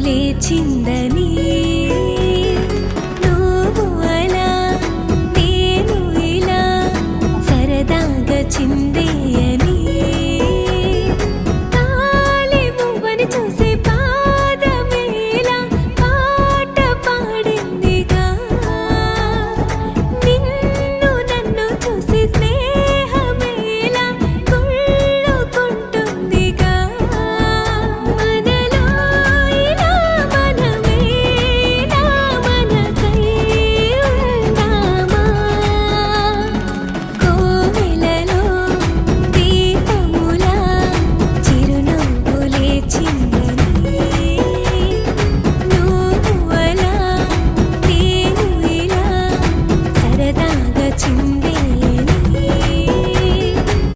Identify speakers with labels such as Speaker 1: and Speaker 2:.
Speaker 1: లేచిందని 情。